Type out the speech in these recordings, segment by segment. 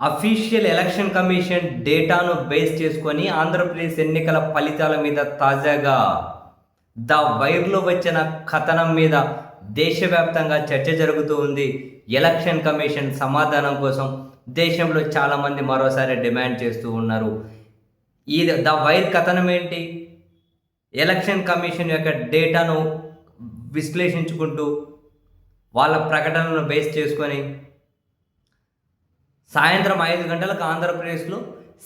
Official election commission డేటాను base చేసుకొని ఆంధ్రప్రదేశ్ ఎన్నికల ఫలితాల మీద తాజాగా ద వైర్లో వచ్చిన కథనం మీద దేశవ్యాప్తంగా చర్చ జరుగుతూ ఉంది. ఎలక్షన్ కమిషన్ సమాధానం కోసం దేశంలో చాలామంది మరోసారి డిమాండ్ చేస్తూ ఉన్నారు. ఈ ద వైర్ కథనం ఏంటి? ఎలక్షన్ కమిషన్ యొక్క డేటాను విశ్లేషించుకుంటూ వాళ్ళ ప్రకటనలను బేస్ చేసుకొని సాయంత్రం ఐదు గంటలకు ఆంధ్రప్రదేశ్లో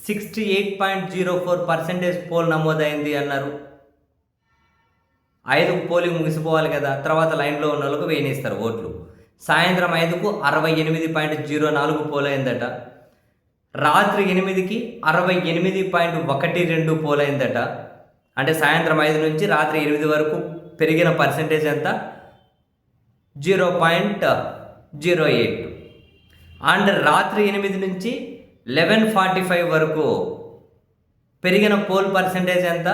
sixty eight point zero four percentage poll నమోదైంది అన్నారు. ఐదుకు పోలింగ్ ముగిసిపోవాలి కదా తర్వాత లైన్లో ఉన్న వాళ్ళకు వేయనిస్తారు ఓట్లు. సాయంత్రం ఐదుకు అరవై ఎనిమిది పాయింట్ జీరో నాలుగు పోల్ అయిందట రాత్రి ఎనిమిదికి అరవై ఎనిమిది పాయింట్ ఒకటి రెండు పోల్ అయిందట అంటే సాయంత్రం ఐదు నుంచి రాత్రి ఎనిమిది వరకు పెరిగిన పర్సెంటేజ్ ఎంత? Zero point zero eight. And రాత్రి ఎనిమిది నుంచి లెవెన్ ఫార్టీ ఫైవ్ వరకు పెరిగిన పోల్ పర్సెంటేజ్ ఎంత?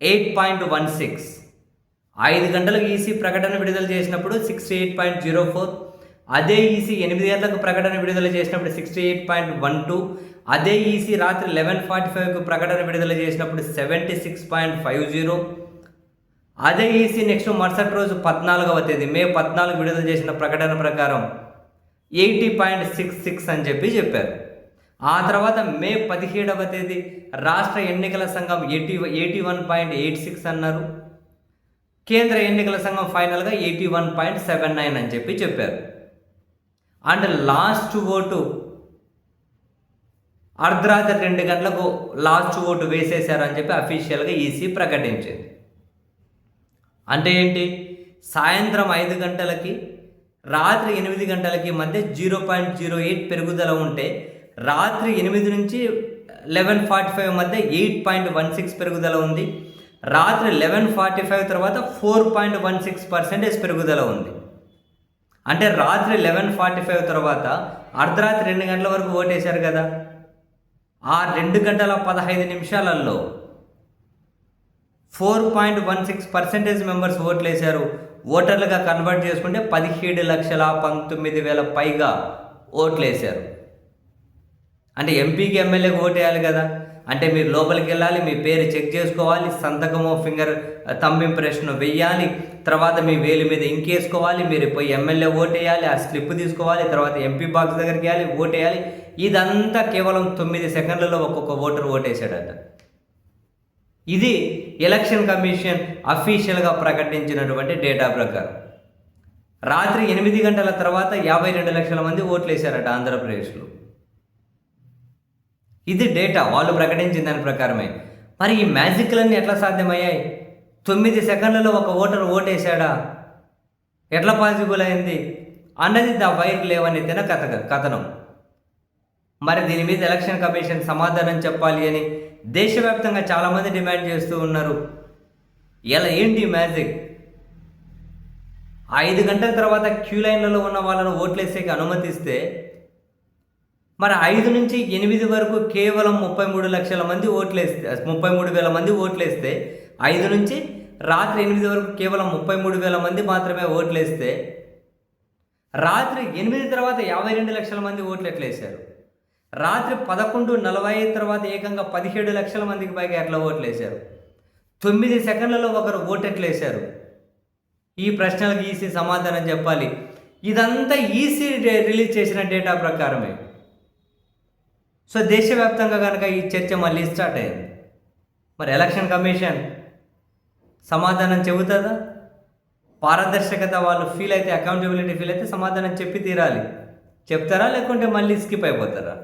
ఎయిట్ పాయింట్ వన్ సిక్స్ ఐదు గంటలకు ఈసీ ప్రకటన విడుదల చేసినప్పుడు sixty eight point zero four అదే ఈసీ ఎనిమిది గంటలకు ప్రకటన విడుదల చేసినప్పుడు sixty eight point one two అదే ఈసీ రాత్రి లెవెన్ ఫార్టీ ఫైవ్కు ప్రకటన విడుదల చేసినప్పుడు seventy six point five zero అదే ఈసీ నెక్స్ట్ మరుసటి రోజు పద్నాలుగవ తేదీ మే పద్నాలుగు విడుదల చేసిన ప్రకటన ప్రకారం ఎయిటీ పాయింట్ సిక్స్ సిక్స్ అని చెప్పి చెప్పారు. ఆ తర్వాత మే పదిహేడవ తేదీ రాష్ట్ర ఎన్నికల సంఘం eighty eighty one point eight six అన్నారు. కేంద్ర ఎన్నికల సంఘం ఫైనల్గా eighty one point seven nine అని చెప్పి చెప్పారు. అండ్ లాస్ట్ ఓటు అర్ధరాత్రి రెండు గంటలకు లాస్ట్ ఓటు వేసేశారని చెప్పి అఫీషియల్గా ఈసీ ప్రకటించింది. అంటే ఏంటి? సాయంత్రం ఐదు గంటలకి రాత్రి ఎనిమిది గంటలకి మధ్య జీరో పాయింట్ జీరో ఎయిట్ పెరుగుదల ఉంటే రాత్రి ఎనిమిది నుంచి లెవెన్ ఫార్టీ ఫైవ్ మధ్య ఎయిట్ పాయింట్ వన్ సిక్స్ పెరుగుదల ఉంది. రాత్రి లెవెన్ ఫార్టీ ఫైవ్ తర్వాత four point one six percentage పెరుగుదల ఉంది. అంటే రాత్రి లెవెన్ ఫార్టీ ఫైవ్ తర్వాత అర్ధరాత్రి రెండు గంటల వరకు ఓటేశారు కదా. ఆ రెండు గంటల పదహైదు నిమిషాలలో four point one six percentage members ఓట్లు వేశారు ఓటర్లుగా కన్వర్ట్ చేసుకుంటే పదిహేడు లక్షల పంతొమ్మిది వేల పైగా ఓట్లు వేశారు అంటే ఎంపీకి ఎమ్మెల్యేకి ఓటు వేయాలి కదా. అంటే మీరు లోపలికి వెళ్ళాలి మీ పేరు చెక్ చేసుకోవాలి సంతకము ఫింగర్ థంబ్ ఇంప్రెషన్ వెయ్యాలి తర్వాత మీ వేలు మీద ఇంకేసుకోవాలి మీరు పోయి ఎమ్మెల్యే ఓటేయాలి వేయాలి ఆ స్లిప్ తీసుకోవాలి తర్వాత ఎంపీ బాక్స్ దగ్గరికి వెళ్ళాలి ఓటేయాలి. వేయాలి ఇదంతా కేవలం తొమ్మిది సెకండ్లలో ఒక్కొక్క ఓటర్ ఓటేసాడట ఇది ఎలక్షన్ కమిషన్ అఫీషియల్గా ప్రకటించినటువంటి డేటా ప్రకారం. రాత్రి ఎనిమిది గంటల తర్వాత యాభై రెండు లక్షల మంది ఓట్లు వేశారట ఆంధ్రప్రదేశ్లో. ఇది డేటా వాళ్ళు ప్రకటించిన దాని ప్రకారమే. మరి ఈ మ్యాజిక్లన్నీ ఎట్లా సాధ్యమయ్యాయి? తొమ్మిది సెకండ్లలో ఒక ఓటర్ ఓటేశాడా? ఎట్లా పాసిబుల్ అయింది? అన్నది ద వైర్ లేవని కథ కథనం. మరి దీని మీద ఎలక్షన్ కమిషన్ సమాధానం చెప్పాలి అని దేశవ్యాప్తంగా చాలామంది డిమాండ్ చేస్తూ ఉన్నారు. ఎలా ఏంటి మ్యాజిక్? ఐదు గంటల తర్వాత క్యూ లైన్లలో ఉన్న వాళ్ళను ఓట్లేసేకి అనుమతిస్తే మరి ఐదు నుంచి ఎనిమిది వరకు కేవలం ముప్పై మూడు లక్షల మంది ఓట్లేస్తే ముప్పై మూడు వేల మంది ఓట్లేస్తే ఐదు నుంచి రాత్రి ఎనిమిది వరకు కేవలం ముప్పై మూడు వేల మంది మాత్రమే ఓట్లేస్తే రాత్రి ఎనిమిది తర్వాత యాభై రెండు లక్షల మంది ఓట్లు ఎట్లేశారు రాత్రి పదకొండు నలభై తర్వాత ఏకంగా పదిహేడు లక్షల మందికి పైగా ఎట్లా ఓట్లు వేశారు? తొమ్మిది సెకండ్లలో ఒకరు ఓటు ఎట్లా వేశారు. ఈ ప్రశ్నలకు ఈసీ సమాధానం చెప్పాలి. ఇదంతా ఈసీ రిలీజ్ చేసిన డేటా ప్రకారమే. సో దేశవ్యాప్తంగా కనుక ఈ చర్చ మళ్ళీ స్టార్ట్ అయింది. మరి ఎలక్షన్ కమిషన్ సమాధానం చెబుతుందా? పారదర్శకత వాళ్ళు ఫీల్ అయితే అకౌంటబిలిటీ ఫీల్ అయితే సమాధానం చెప్పి తీరాలి. చెప్తారా లేకుంటే మళ్ళీ స్కిప్ అయిపోతారా?